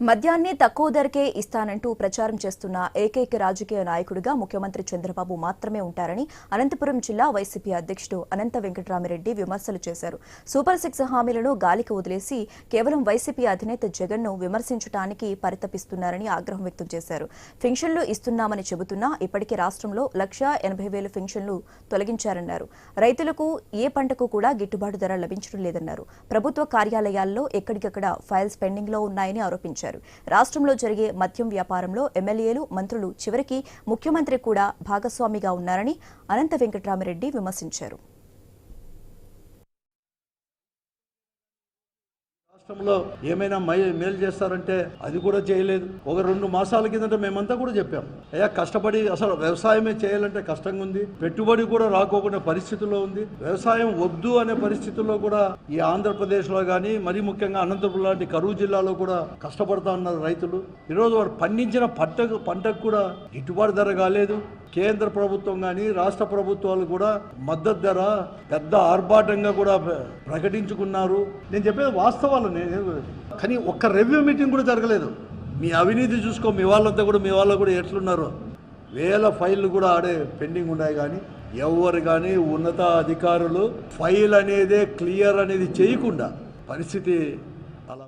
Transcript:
మద్యాన్ని తక్కువ ధరకే ఇస్తానంటూ ప్రచారం చేస్తున్న ఏకైక రాజకీయ నాయకుడిగా ముఖ్యమంత్రి చంద్రబాబు మాత్రమే ఉంటారని అనంతపురం జిల్లా వైసీపీ అధ్యక్షుడు అనంత వెంకటరామిరెడ్డి విమర్శలు చేశారు. సూపర్ సిక్స్ హామీలను గాలికి వదిలేసి కేవలం వైసీపీ అధినేత జగన్ను విమర్శించడానికి పరితపిస్తున్నారని ఆగ్రహం వ్యక్తం చేశారు. ఫింక్షన్లు ఇస్తున్నామని చెబుతున్నా ఇప్పటికే రాష్ట్రంలో లక్షా ఎనభై వేల ఫింక్షన్లు తొలగించారన్నారు. రైతులకు ఏ పంటకు కూడా గిట్టుబాటు ధర లభించడం లేదన్నారు. ప్రభుత్వ కార్యాలయాల్లో ఎక్కడికక్కడ ఫైల్స్ పెండింగ్లో ఉన్నాయని ఆరోపించారు. రాష్ట్రంలో జరిగే మద్యం వ్యాపారంలో ఎమ్మెల్యేలు మంత్రులు చివరికి ముఖ్యమంత్రి కూడా భాగస్వామిగా ఉన్నారని అనంత వెంకటరామిరెడ్డి విమర్శించారు. రాష్ట్రంలో ఏమైనా మేలు చేస్తారంటే అది కూడా చేయలేదు. ఒక రెండు మాసాల కిందట మేమంతా కూడా చెప్పాం. అయ్యా కష్టపడి అసలు వ్యవసాయమే చేయాలంటే కష్టంగా ఉంది. పెట్టుబడి కూడా రాకోకుండా పరిస్థితుల్లో ఉంది. వ్యవసాయం వద్దు అనే పరిస్థితుల్లో కూడా ఈ ఆంధ్రప్రదేశ్లో కానీ మరీ ముఖ్యంగా అనంతపురం లాంటి కరువు జిల్లాలో కూడా కష్టపడతా ఉన్నారు రైతులు. ఈరోజు వారు పండించిన పంటకు పంటకు కూడా గిట్టుబాటు ధర కాలేదు. కేంద్ర ప్రభుత్వం కానీ రాష్ట్ర ప్రభుత్వాలు కూడా మద్దతు ధర పెద్ద ఆర్భాటంగా కూడా ప్రకటించుకున్నారు. నేను చెప్పేది వాస్తవాలు నేను కానీ ఒక్క రెవ్యూ మీటింగ్ కూడా జరగలేదు. మీ అవినీతి చూసుకో మీ వాళ్ళంతా కూడా మీ వాళ్ళు కూడా ఎట్లున్నారు? వేల ఫైళ్ళు కూడా ఆడే పెండింగ్ ఉన్నాయి కానీ ఎవరు కానీ ఉన్నత అధికారులు ఫైల్ అనేదే క్లియర్ అనేది చేయకుండా పరిస్థితి అలా